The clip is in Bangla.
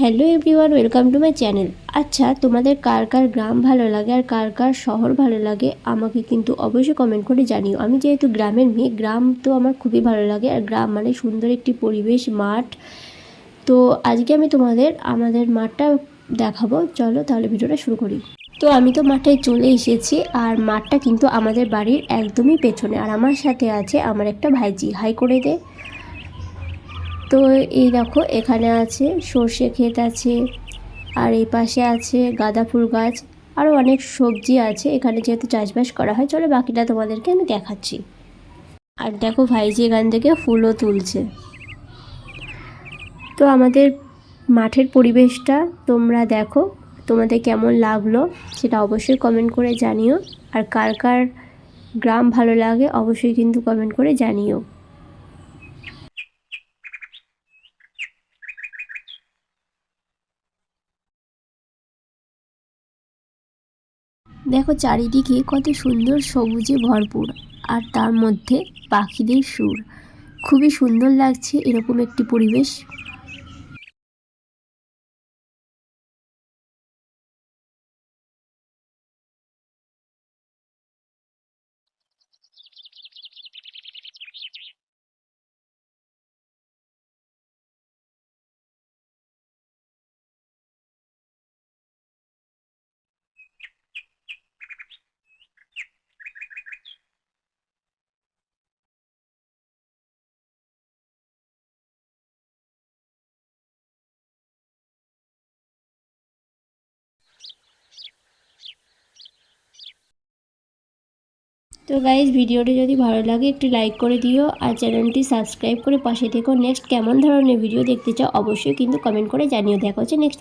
Hello everyone, welcome to my channel. আচ্ছা তোমাদের কার কার গ্রাম ভালো লাগে আর কার কার শহর ভালো লাগে, আমাকে কিন্তু অবশ্যই কমেন্ট করে জানিও। আমি যেহেতু গ্রামের মেয়ে, গ্রাম তো আমার খুবই ভালো লাগে আর গ্রাম মানে সুন্দর একটি পরিবেশ, মাঠ। তো আজকে আমি তোমাদের, আমাদের মাঠটা দেখাবো। চলো তাহলে ভিডিওটা শুরু করি। তো আমি তো মাঠে চলে এসেছি আর মাঠটা কিন্তু আমাদের বাড়ির একদমই পেছনে। আর আমার সাথে আছে আমার একটা ভাইজি। হাই করে দে। তো এই দেখো, এখানে আছে সর্ষে ক্ষেত আছে, আর এই পাশে আছে গাঁদা ফুল গাছ আরও অনেক সবজি আছে। এখানে যেহেতু চাষবাস করা হয়, চলো বাকিটা তোমাদেরকে আমি দেখাচ্ছি। আর দেখো ভাইজি এখান থেকে ফুলও তুলছে। তো আমাদের মাঠের পরিবেশটা তোমরা দেখো, তোমাদের কেমন লাগল সেটা অবশ্যই কমেন্ট করে জানিও। আর কার কার গ্রাম ভালো লাগে অবশ্যই কিন্তু কমেন্ট করে জানিও। দেখো চারিদিকে কত সুন্দর সবুজে ভরপুর, আর তার মধ্যে পাখিদের সুর। খুবই সুন্দর লাগছে এরকম একটি পরিবেশ। তো গাইজ ভিডিওটি যদি ভালো লাগে, একটি লাইক করে দিও আর চ্যানেলটি সাবস্ক্রাইব করে পাশে থেকো নেক্সট কেমন ধরনের ভিডিও দেখতে চাও, অবশ্যই কিন্তু কমেন্ট করে জানিও। দেখা হচ্ছে নেক্সট